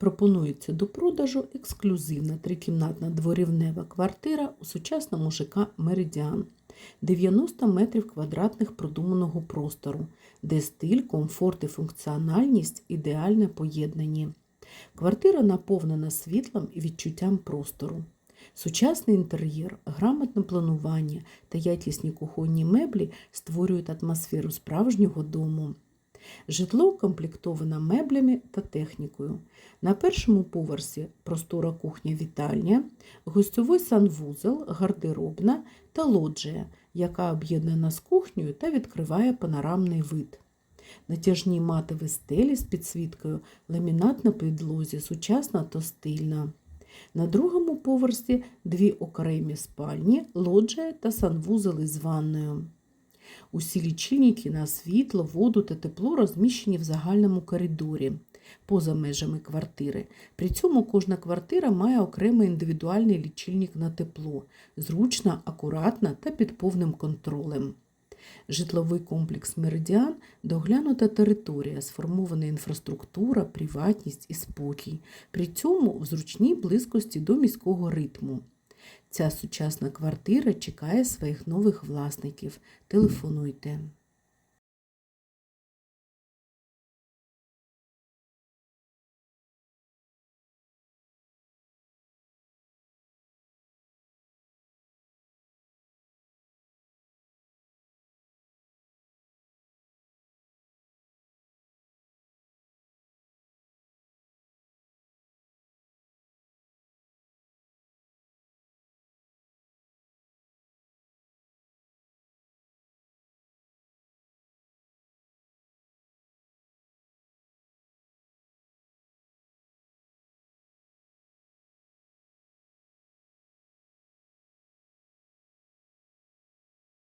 Пропонується до продажу ексклюзивна трикімнатна дворівнева квартира у сучасному ЖК Меридіан. 90 метрів квадратних продуманого простору, де стиль, комфорт і функціональність ідеально поєднані. Квартира наповнена світлом і відчуттям простору. Сучасний інтер'єр, грамотне планування та якісні кухонні меблі створюють атмосферу справжнього дому. Житло укомплектовано меблями та технікою. На першому поверсі простора кухня-вітальня, гостьовий санвузол, гардеробна та лоджія, яка об'єднана з кухнею та відкриває панорамний вид. Натяжні матові стелі з підсвіткою, ламінат на підлозі, сучасна та стильна. На другому поверсі дві окремі спальні, лоджія та санвузол із ванною. Усі лічильники на світло, воду та тепло розміщені в загальному коридорі поза межами квартири. При цьому кожна квартира має окремий індивідуальний лічильник на тепло, зручна, акуратна та під повним контролем. Житловий комплекс Меридіан доглянута територія, сформована інфраструктура, приватність і спокій, при цьому в зручній близькості до міського ритму. Ця сучасна квартира чекає своїх нових власників. Телефонуйте.